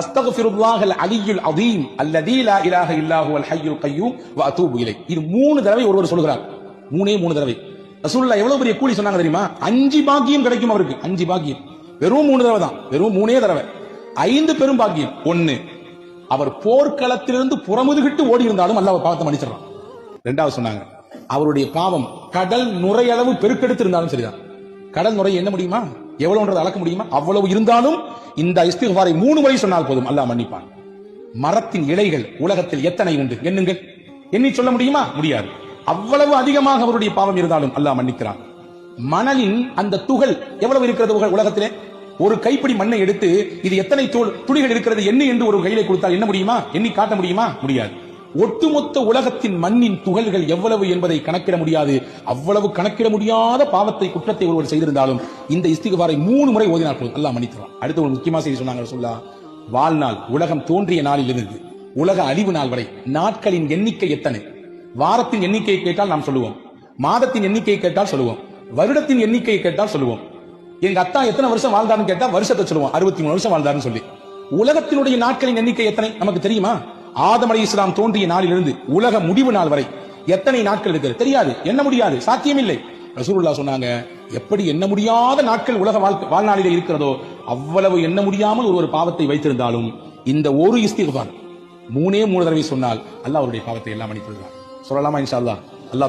அஸ்தக்ஃபிருல்லாஹல் அலியுல் அதீம் அல்லதீ லா இலாஹ இல்லா ஹுவல் ஹய்யுல் கய்யூம் வ அதூபு இலை இது மூணு தடவை ஒருவர் சொல்கிறார். மூணே மூணு தடவை. ரசூலுல்லாஹ் எவ்வளவு பெரிய கூலி சொன்னாங்க தெரியுமா? அஞ்சு பாக்கியம் கிடைக்கும் அவருக்கு. அஞ்சு பாக்கியம். வெறும் மூணு தடவை தான். வெறும் மூணே தடவை. ஐந்து பெரும் பாக்கியம். ஒன்னு அவர் போர்க்களத்திலிருந்து புறமுதுகிட்டு ஓடி இருந்தாலும் அல்லாஹ் பாவத்தை மன்னிச்சிடறான். ரெண்டாவது சொன்னாங்க அவருடைய பாவம் கடல் நுரையளவு பெருக்கெடுத்து இருந்தாலும் சரிதான். கடல் நுரை என்ன முடியுமா? எவ்வளவுன்றது அளக்க முடியுமா? அவ்வளவு இருந்தாலும் இந்த இஸ்திகாரை மூணு முறை சொன்னால் போதும். அல்லாஹ் மன்னிப்பான். மரத்தின் இலைகள் உலகத்தில் எத்தனை உண்டு? எண்ணுங்கள். எண்ணி சொல்ல முடியுமா? முடியாது. அவ்வளவு அதிகமாக அவருடைய பாவம் இருந்தாலும் அல்லாஹ் மன்னிக்கிறான். மணலின் அந்த துகள் எவ்வளவு இருக்கிறது உகள் உலகத்திலே? ஒரு கைப்பிடி மண்ணை எடுத்து இது எத்தனை துளிகள் இருக்கிறது? என்ன என்று ஒரு கையிலே கொடுத்தால் என்ன முடியுமா? எண்ணி காட்ட முடியுமா? முடியாது. ஒட்டுமொத்த உலகத்தின் மண்ணின் துகள்கள் எவ்வளவு என்பதை கணக்கிட முடியாது. அவ்வளவு கணக்கிட முடியாத பாவத்தை குற்றத்தை ஒருவர் செய்திருந்தாலும் இந்த இஸ்திகாரை மூணு முறை ஓதினார் போதும் அல்லாஹ் மன்னித்துவான். அடுத்து ஒரு முக்கியமா செய்தி சொன்னாங்க சொல்லா வாழ்நாள் உலகம் தோன்றிய நாளில் இருந்து உலக அழிவு நாள் வரை நாட்களின் எண்ணிக்கை எத்தனை? வாரத்தின் எண்ணிக்கையை கேட்டால் நாம் சொல்லுவோம். மாதத்தின் எண்ணிக்கையை கேட்டால் சொல்லுவோம். வருடத்தின் எண்ணிக்கையை கேட்டால் சொல்லுவோம். எங்க அத்தா எத்தனை வருஷம் வாழ்ந்தாருன்னு கேட்டா வருஷத்தை சொல்லுவோம். அறுபத்தி மூணு வருஷம் வாழ்ந்தாருன்னு சொல்லி. உலகத்தினுடைய நாட்களின் எண்ணிக்கை எத்தனை? நமக்கு தெரியுமா? ஆதம் அலி இஸ்லாம் தோன்றிய நாளிலிருந்து உலக முடிவு நாள் வரை எத்தனை நாட்கள் இருக்கிறது தெரியாது. எண்ண முடியாது? சாத்தியமில்லை. ரசூலுல்லா சொன்னாங்க எப்படி எண்ண முடியாத நாட்கள் உலக வாழ்க்கை வாழ்நாளிலே இருக்கிறதோ அவ்வளவு எண்ண முடியாமல் ஒரு ஒரு பாவத்தை வைத்திருந்தாலும் இந்த ஒரு இஸ்திகுபார் மூணே மூணு தடவை சொன்னால் அல்லாஹ் அவருடைய பாவத்தை எல்லாம் மன்னித்து சொல்லலாமா இன்ஷா அல்லா அல்லாஹ்